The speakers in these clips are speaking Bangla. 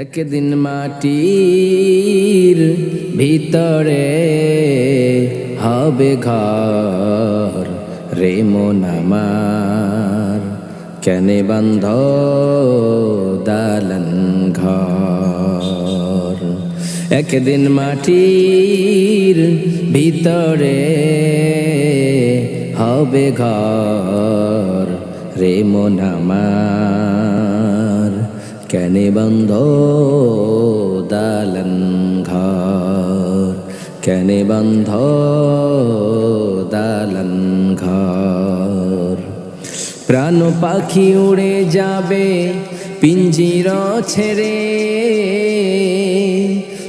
একদিন মাটির ভিতরে হবে ঘর রে মন আমার। কেনে বন্ধ দালন ঘর। একদিন মাটির ভিতরে হবে ঘর রে মন বন্ধ দালন ঘর কেনে বন্ধ দালন ঘর প্রাণ পাখি উড়ে যাবে, পিঞ্জির ছেড়ে।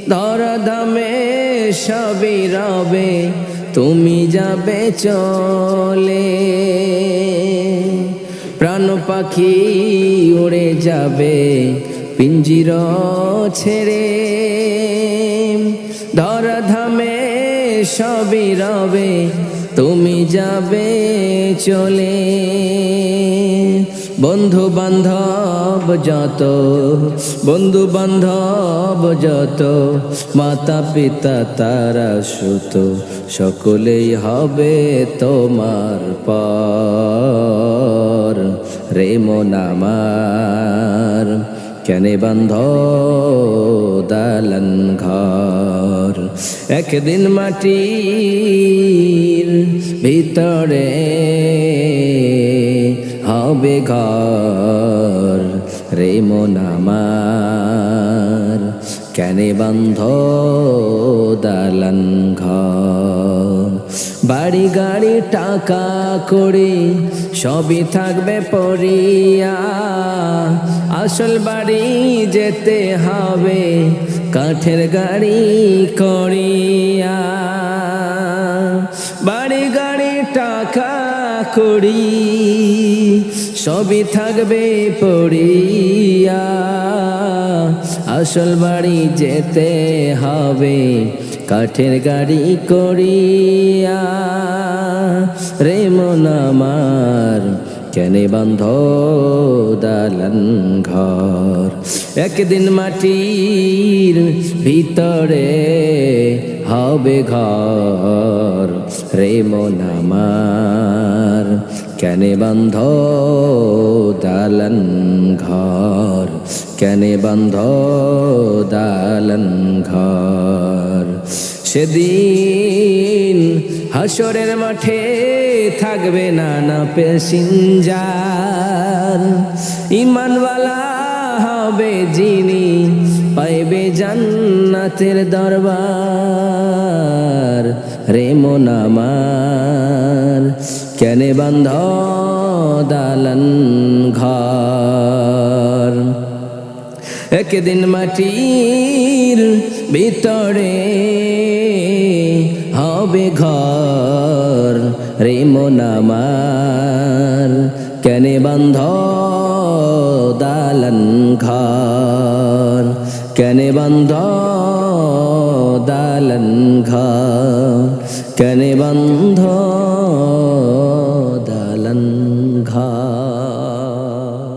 ধর দামে সবই রবে, তুমি যাবে চলে। প্রাণ পাখি উড়ে যাবে পিঞ্জির ছেড়ে ধর ধামে সবই রবে, তুমি যাবে চলে। বন্ধু বান্ধব যত বন্ধু বান্ধব যত মাতা পিতা তারা সুত, সকলেই হবে তোমার পর। রে মন আমার কেনে বন্ধ দালন ঘর। একদিন মাটির ভিতরে হবে ঘর রে মন কেনে বন্ধ দালন ঘর। বাড়ি গাড়ি টাকা করে সবই থাকবে পরিয়া আসল বাড়ি যেতে হবে, কাঠের গাড়ি করিয়া। বাড়ি গাড়ি টাকা করি, সবই থাকবে পড়িয়া। আসল বাড়ি যেতে হবে, কাঠের গাড়ি করিয়া। রে মন আমার কেনে বন্ধ দালন ঘর। একদিন মাটির ভিতরে হবে ঘর। রে মন আমার কেনে বন্ধ দালন ঘর। কেনে বন্ধ দালন ঘর। সেদিন হাসরের মাঠে থাকবে না নানা পেসিঞ্জার ইমানওয়ালা হবে যিনি পাইবে জান্নাতের দরবার, রে মন আমার। কেনে বন্ধ দালন ঘর। একদিন মাটির ভিতরে হবে ঘর রে মন আমার। কেনে বন্ধ দালন ঘর, কেনে বন্ধ দালন ঘর, কেনে বন্ধ